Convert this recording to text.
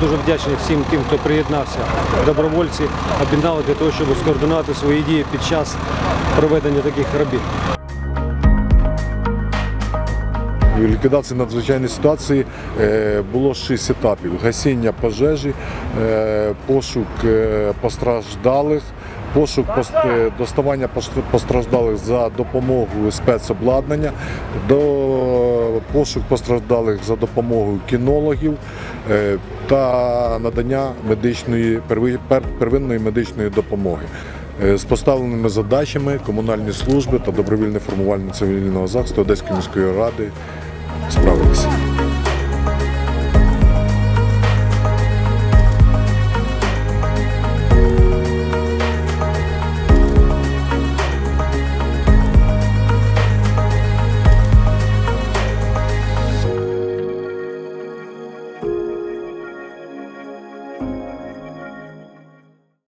дуже вдячний всім тим, хто приєднався. Добровольці об'єднали для того, щоб скоординувати свої дії під час проведення таких робіт. Ліквідації надзвичайної ситуації е, було шість етапів: гасіння пожежі, е, пошук е, постраждалих, пошук доставання постраждалих за допомогою спецобладнання, пошук постраждалих за допомогою кінологів та надання медичної перви- первинної медичної допомоги. Е, З поставленими задачами комунальні служби та добровільне формування цивільного захисту Одеської міської ради справилися. you